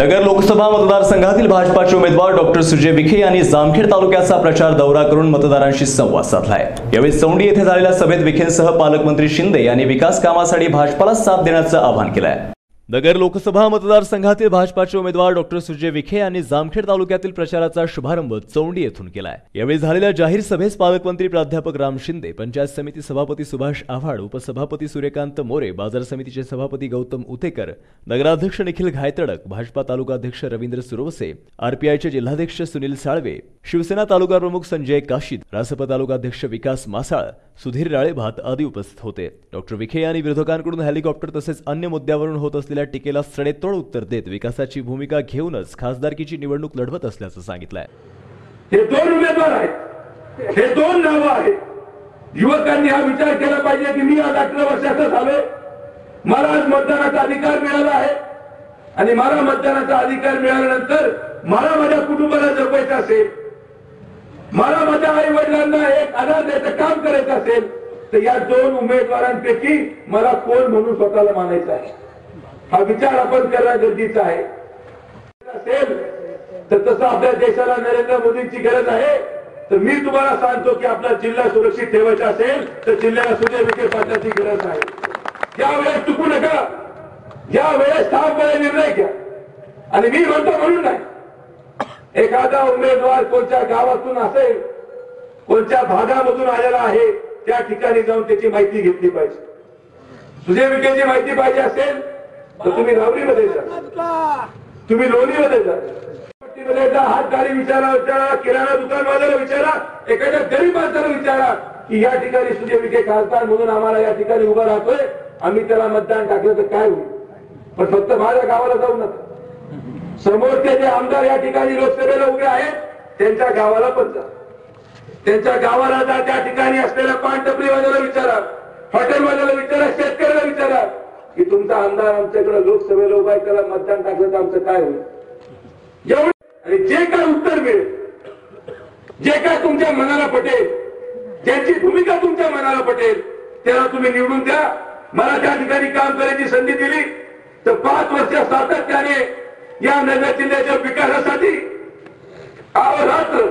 नगर लोकसभा मतदारसंघातील भाजपाचे उमेदवार डॉक्टर सुजय विखे यांनी जामखेड तालुक्याचा प्रचार दौरा करून मतदारांशी संवाद साधलाय. यावेळी चौंडी येथे झालेल्या सभेत विखेंसह पालकमंत्री शिंदे यांनी विकास कामासाठी भाजपाला साथ देण्याचं आवाहन केलंय. नगर लोकसभा मतदारसंघातील भाजपाचे उमेदवार डॉक्टर सुजय विखे यांनी जामखेड तालुक्यातील प्रचाराचा शुभारंभ चौंडी येथून केलाय. यावेळी झालेल्या जाहीर सभेस पालकमंत्री प्राध्यापक राम शिंदे पंचायत समिती सभापती सुभाष आव्हाड उपसभापती सूर्यकांत मोरे बाजार समितीचे सभापती गौतम उतेकर नगराध्यक्ष निखिल घायतडक भाजपा तालुकाध्यक्ष रवींद्र सुरवसे आरपीआयचे जिल्हाध्यक्ष सुनील साळवे शिवसेना तालुका प्रमुख संजय काशीद रासप तालुकाध्यक्ष विकास मासाळ सुधीर राळेभात आदी उपस्थित होते. डॉक्टर विखे यांनी विरोधकांकडून हेलिकॉप्टर तसेच अन्य मुद्द्यावरून होत असलेल्या टीकेला सडेतोड उत्तर देत विकासाची भूमिका घेऊनच खासदारकीची निवडणूक लढवत असल्याचं सांगितलंय. हे दोन उमेदवार आहेत. हे दोन नावं आहेत. युवकांनी हा विचार केला पाहिजे की मी आज अठरा वर्षाचा झालोय. मला आज मतदानाचा अधिकार मिळाला आहे. आणि मला मतदानाचा अधिकार मिळाल्यानंतर मला माझ्या कुटुंबाला जपायचं असेल मला माझ्या आई वडिलांना एक आधार द्यायचं काम करायचं असेल तर या दोन उमेदवारांपैकी मला कोण म्हणून स्वतःला मानायचं आहे? हा विचार आपण करणं गरजेचा आहे. असेल तर तसं आपल्या देशाला नरेंद्र मोदींची गरज आहे. तर मी तुम्हाला सांगतो की आपला जिल्हा सुरक्षित ठेवायचा असेल तर जिल्ह्याला सुजय विखे पाटलाची गरज आहे. या वेळेस चुकू नका. या वेळेस ठामपणे निर्णय घ्या. आणि मी म्हणतो म्हणून नाही. एखादा उमेदवार कोणत्या गावातून असेल कोणत्या भागामधून आलेला आहे त्या ठिकाणी जाऊन त्याची माहिती घेतली पाहिजे. सुजय विखेची माहिती पाहिजे असेल तर तुम्ही रावरीमध्ये जा. तुम्ही लोणीमध्ये जा. पट्टीमध्ये जा हात गाडी विचारा विचारा किराणा दुकानवाल्याला विचारा एखाद्या गरीब माणसाला विचारा की या ठिकाणी सुजय विखे खासदार म्हणून आम्हाला या ठिकाणी उभा राहतोय आम्ही त्याला मतदान टाकलं तर काय होईल? पण फक्त माझ्या गावाला जाऊ नका. समोरचे जे आमदार या ठिकाणी लोकसभेला उभे आहेत त्यांच्या गावाला पण जा. त्यांच्या गावाला जा त्या ठिकाणी असलेल्या पानटपरीवाल्याला विचारा. हॉटेलवाल्याला विचारा शेतकऱ्याला विचारा. की तुमचा आमदार आमच्याकडे लोकसभेला उभा आहे त्याला मतदान टाकलं तर आमचं काय होईल? एवढं आणि जे काय उत्तर मिळेल जे काय तुमच्या मनाला पटेल ज्यांची भूमिका तुमच्या मनाला पटेल त्याला तुम्ही निवडून द्या. मला त्या ठिकाणी काम करायची संधी दिली तर पाच वर्ष सातत्याने या नगर जिल्ह्याच्या विकासासाठी अहोरात्र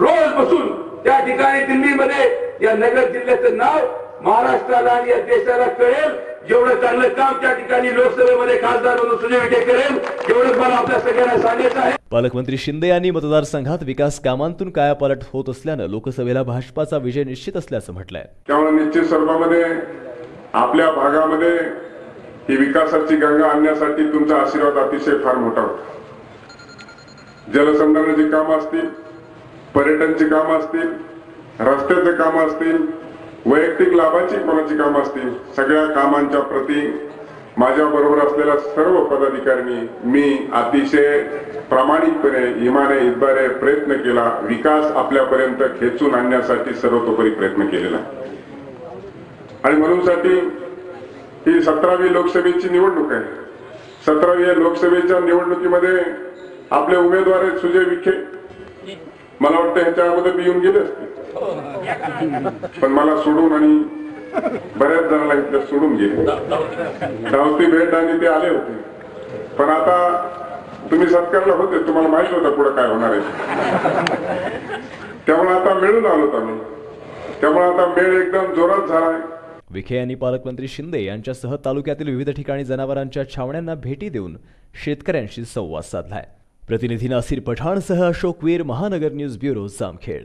रोज बसून त्या ठिकाणी दिल्लीमध्ये या नगर जिल्ह्याचं नाव महाराष्ट्राला आणि या देशाला कळेल. जेवढं चांगलं काम त्या ठिकाणी लोकसभेमध्ये खासदार म्हणून सुजय विखे करेल. एवढंच मला आपल्या सगळ्यांना सांगायचं आहे. पालकमंत्री शिंदे यांनी मतदारसंघात विकास कामांतून कायापालट होत असल्यानं लोकसभेला भाजपाचा विजय निश्चित असल्याचं म्हटलंय. त्यामुळे निश्चित स्वरूपामध्ये आपल्या भागामध्ये ही विकासाची गंगा आणण्यासाठी तुमचा आशीर्वाद अतिशय फार मोठा होता. जलसंधारणाची कामं असतील पर्यटनची कामं असतील रस्त्याचे कामं असतील वैयक्तिक लाभाची कोणाची कामं असतील सगळ्या कामांच्या प्रती माझ्या बरोबर असलेल्या सर्व पदाधिकाऱ्यांनी मी अतिशय प्रामाणिकपणे इमाने इतबारे प्रयत्न केला विकास आपल्यापर्यंत खेचून आणण्यासाठी सर्वतोपरी प्रयत्न केलेला. आणि म्हणूनसाठी ही सतरावी लोकसभेची निवडणूक आहे. सतरावी या लोकसभेच्या निवडणुकीमध्ये आपले उमेदवार आहेत सुजय विखे. मला वाटतं ह्याच्या अगोदर मी येऊन गेले असते पण मला सोडून आणि बऱ्याच जणांना इथल्या सोडून गेले. धावती भेट आणि ते आले होते. पण आता तुम्ही सत्कारला होते तुम्हाला माहीत होतं पुढे काय होणार आहे. त्यामुळे आता मिळून आलोत आम्ही. त्यामुळे आता मेळ एकदम जोरात झालाय. विखे यांनी पालकमंत्री शिंदे यांच्यासह तालुक्यातील विविध ठिकाणी जनावरांच्या छावण्यांना भेटी देऊन शेतकऱ्यांशी संवाद साधलाय. प्रतिनिधी नासिर पठाणसह अशोक वीर महानगर न्यूज ब्युरो जामखेड.